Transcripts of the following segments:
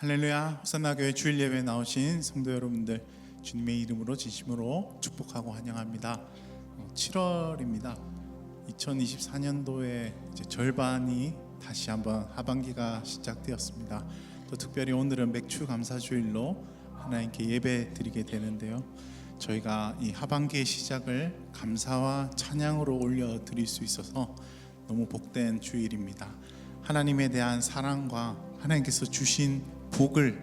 할렐루야 호산나 교회 주일 예배 나오신 성도 여러분들 주님의 이름으로 진심으로 축복하고 환영합니다. 7월입니다. 2024년도의 이제 절반이 다시 한번 하반기가 시작되었습니다. 또 특별히 오늘은 맥주 감사 주일로 하나님께 예배 드리게 되는데요. 저희가 이 하반기의 시작을 감사와 찬양으로 올려 드릴 수 있어서 너무 복된 주일입니다. 하나님에 대한 사랑과 하나님께서 주신 복을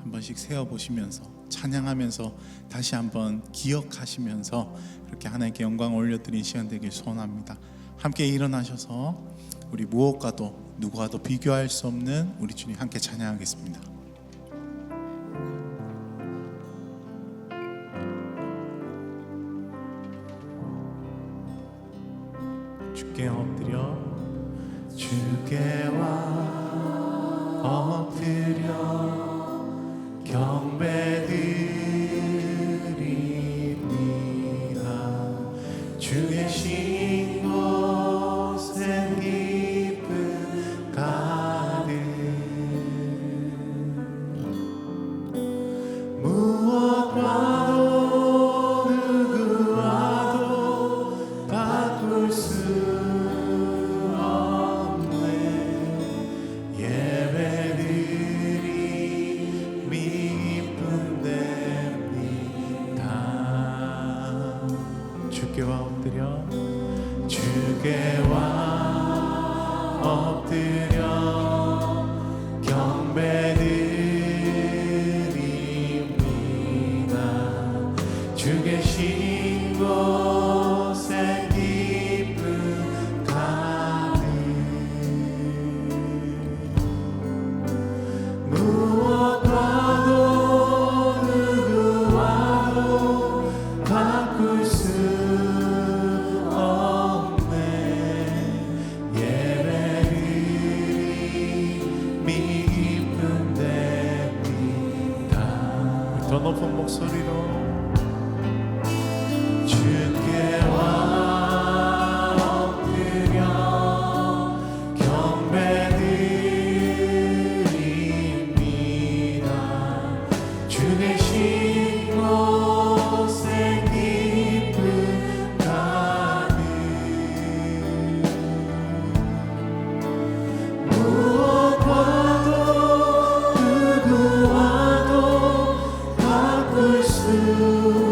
한 번씩 세어 보시면서 찬양하면서 다시 한번 기억하시면서 그렇게 하나님께 영광 올려 드린 시간 되길 소원합니다. 함께 일어나셔서 우리 무엇과도 누구와도 비교할 수 없는 우리 주님 함께 찬양하겠습니다. 주께 엎드려 주께 와 엎드려 경배드 주께 와 엎드려 주께 와 엎드려 you.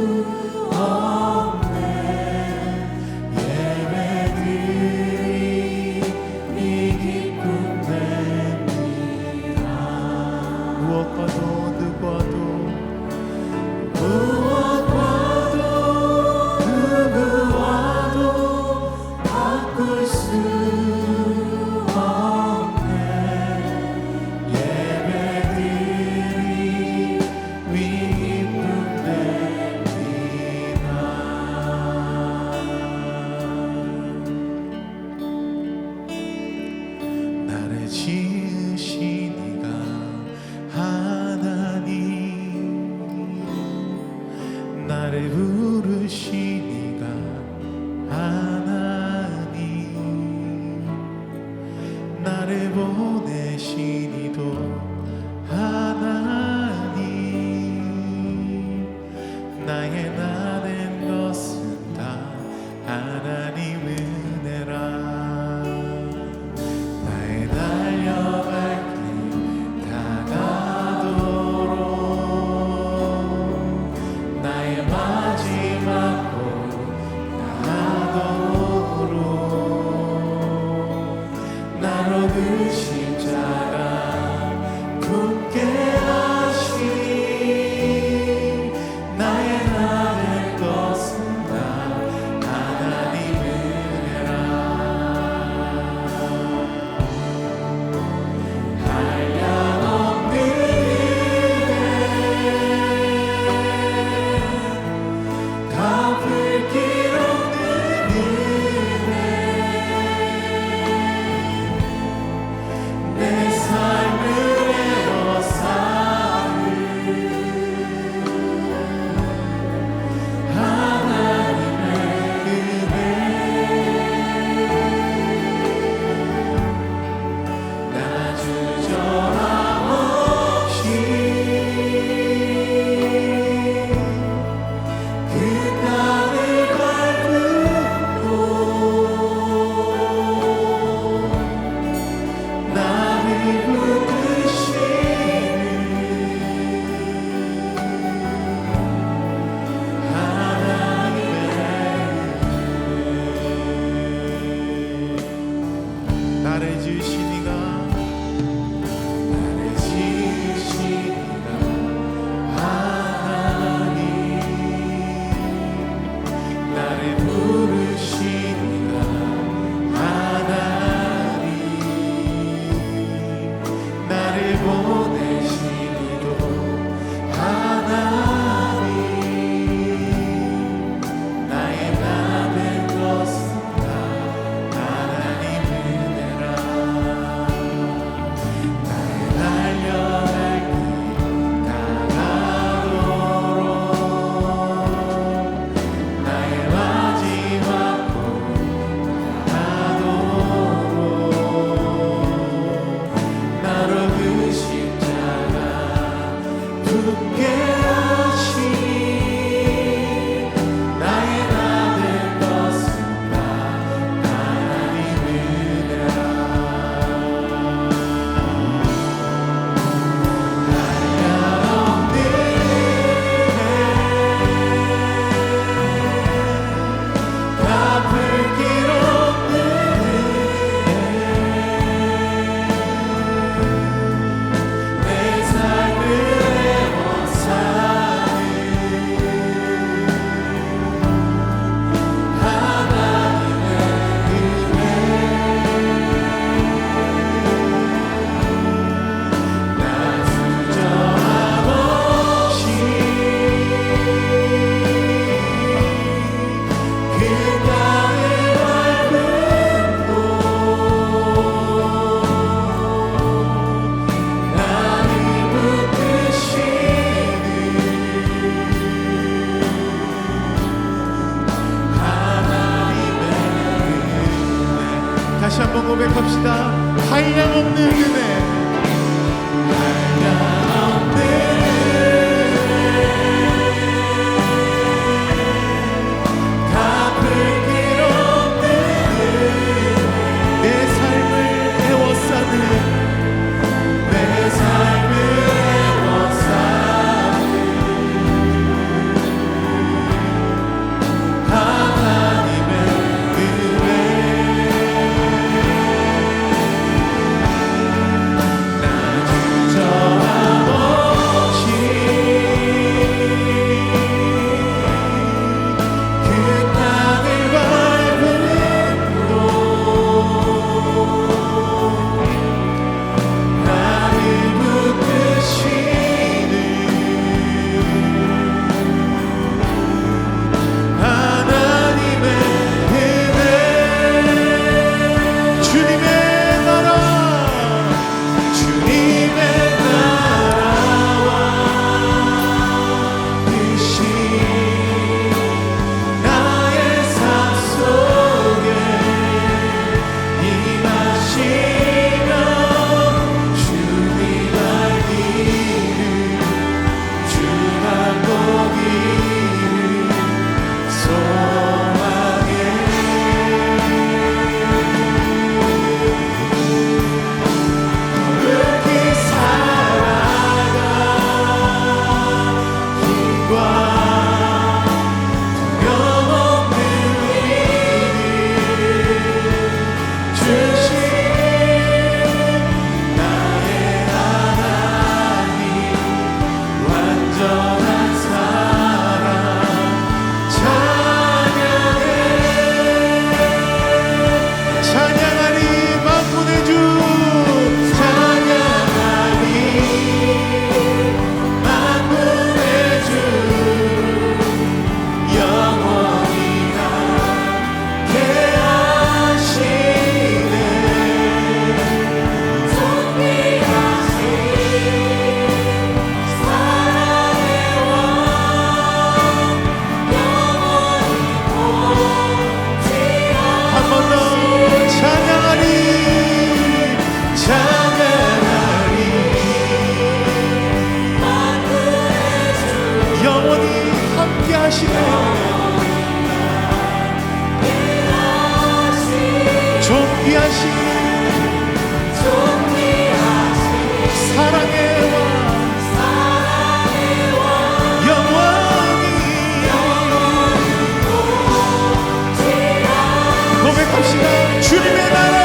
Shoot me in